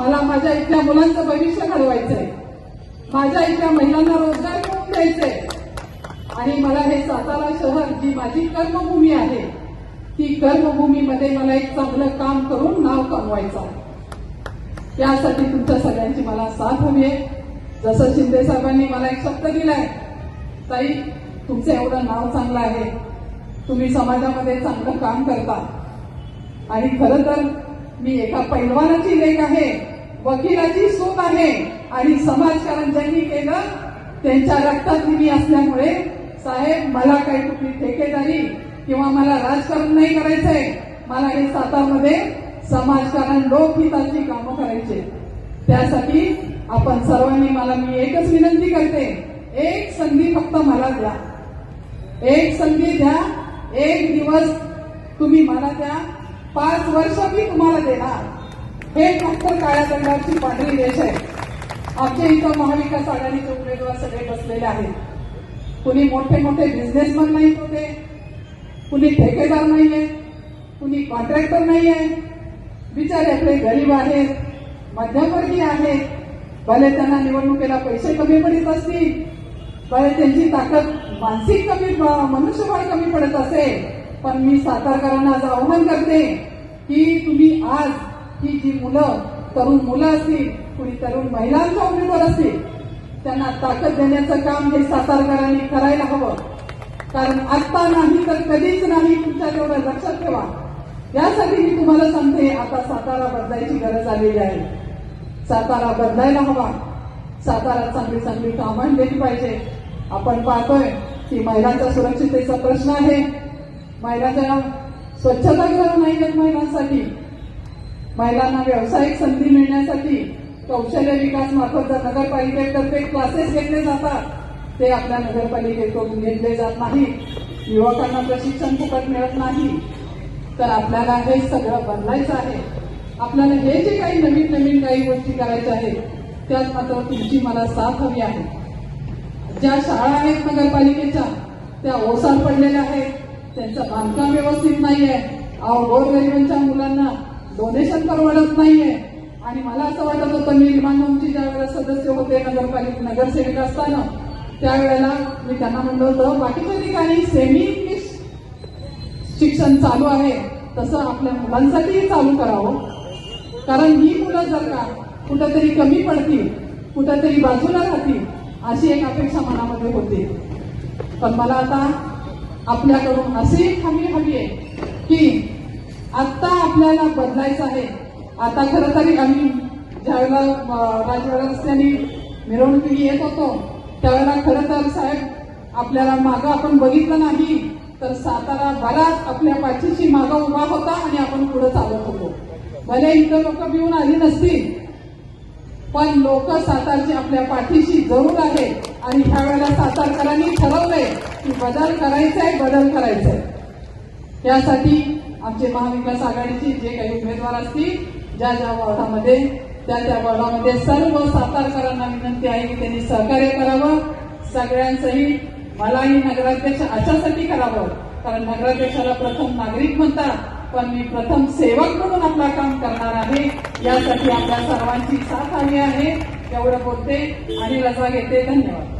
मला माझ्या इथल्या मुलांचं भविष्य घडवायचंय. माझ्या इथल्या महिलांना रोजगार मिळवून द्यायचंय. आणि मला हे सातारा शहर जी माझी कर्मभूमी आहे ती कर्मभूमीमध्ये मला एक चांगलं काम करून नाव कमवायचं आहे. त्यासाठी तुमच्या सगळ्यांची मला साथ हवी आहे. जसं शिंदे साहेबांनी मला एक शब्द दिलाय ताई तुमचं एवढं नाव चांगलं आहे. तुम्ही समाजामध्ये चांगलं काम करता. आणि खरं तर मी एका पैलवानाची लेख आहे. वकिलाची सून आहे. आणि समाजकारण ज्यांनी केलं. त्यांच्या रक्तात मी असल्यामुळे साहेब मला काही कुठली ठेकेदारी किंवा मला राजकारण नाही करायचंय. मला हे सातारमध्ये समाजकारण लोकहिताची कामं करायचे. त्यासाठी आपण सर्वांनी मला मी एकच विनंती करते. एक संधी फक्त मला द्या. एक संधी द्या. एक दिवस तुम्ही मला द्या. पाच वर्ष मी तुम्हाला देणार. हे फक्त काळ्या पांढरी देश आहे. आमच्या इथं महाविकास आघाडीचे उमेदवार सगळे बसलेले आहेत. कुणी मोठे मोठे बिझनेसमन नाहीत होते. कुणी ठेकेदार नाहीये. कुणी कॉन्ट्रॅक्टर नाहीये. बिचारे गरीब आहेत मध्यमवर्गीय आहेत. भले त्यांना निवडणुकीला पैसे कमी पडत असतील भले त्यांची ताकद मानसिक कमी मनुष्यबळ कमी पडत असेल पण मी सातारकरांना आज आव्हान करते की तुम्ही आज ही जी मुलं तरुण मुलं असतील कुणी तरुण महिलांचा उमेदवार असतील त्यांना ताकद देण्याचं काम हे सातारकरांनी करायला हवं. कारण आत्ता नाही तर कधीच नाही तुमच्या तेवढं लक्षात ठेवा. यासाठी मी तुम्हाला सांगते आता सातारा बदलायची गरज आलेली आहे. सातारा बदलायला हवा. सातारा चांगली चांगली कामं दिली पाहिजे. आपण पाहतोय की महिलांचा सुरक्षिततेचा प्रश्न आहे. महिलांच्या स्वच्छतागृह नाही आहेत महिलांसाठी महिलांना व्यावसायिक संधी मिळण्यासाठी कौशल्य विकास मार्फत जर नगरपालिकेतर्फे क्लासेस घेतले जातात. ते आपल्या नगरपालिकेकडून घेतले जात नाही युवकांना प्रशिक्षण फुकट मिळत नाही. तर आपल्याला हे सगळं बदलायचं आहे. आपल्याला हे जे काही नवीन नवीन काही गोष्टी करायच्या आहेत त्यात मात्र तुमची मला साथ हवी आहे. ज्या शाळा आहेत नगरपालिकेच्या त्या ओसार पडलेल्या आहेत. त्यांचं बांधकाम व्यवस्थित नाही आहे अहो गोरगरिबांच्या मुलांना डोनेशन परवडत नाहीये. आणि मला असं वाटत होतं मी विमानमंत्री ज्या वेळेला सदस्य होते नगरपालिका नगरसेवक असताना त्यावेळेला मी त्यांना म्हणलं होतं बाकीच्या ठिकाणी सेमी इंग्लिश शिक्षण चालू आहे तसं आपल्या मुलांसाठीही चालू करावं. कारण ही मुलं जर का कुठंतरी कमी पडतील कुठंतरी बाजूला राहतील अशी एक अपेक्षा मनामध्ये होती. पण मला आता आपल्याकडून अशी एक हमी हवी आहे की आत्ता आपल्याला बदलायचं आहे. आता खरं तरी आम्ही ज्यावेळेला राजवाडा रस्त्याने मिरवणुकी येत होतो त्यावेळेला खरं तर साहेब आपल्याला मागं आपण बघितलं नाही तर सातारा बराच आपल्या पाठीशी मागं उभा होता आणि आपण पुढे चालत होतो. भले इथं लोक मिळून आली नसतील पण लोक सातारची आपल्या पाठीशी जरूर आहे. आणि ह्या वेळेला सातारकरांनी ठरवलंय की बदल करायचाय बदल करायचाय. त्यासाठी आमचे महाविकास आघाडीचे जे काही उमेदवार असतील ज्या ज्या वॉर्डामध्ये त्या त्या वॉर्डामध्ये सर्व सातारकरांना विनंती आहे की त्यांनी सहकार्य करावं. सगळ्यांचंही मलाही नगराध्यक्ष अशासाठी करावं. कारण नगराध्यक्षाला प्रथम नागरिक म्हणतात पण मी प्रथम सेवक म्हणून आपला काम करणार आहे. यासाठी आपल्या सर्वांची साथ हवी आहे. एवढं बोलते आणि रजा घेते. धन्यवाद.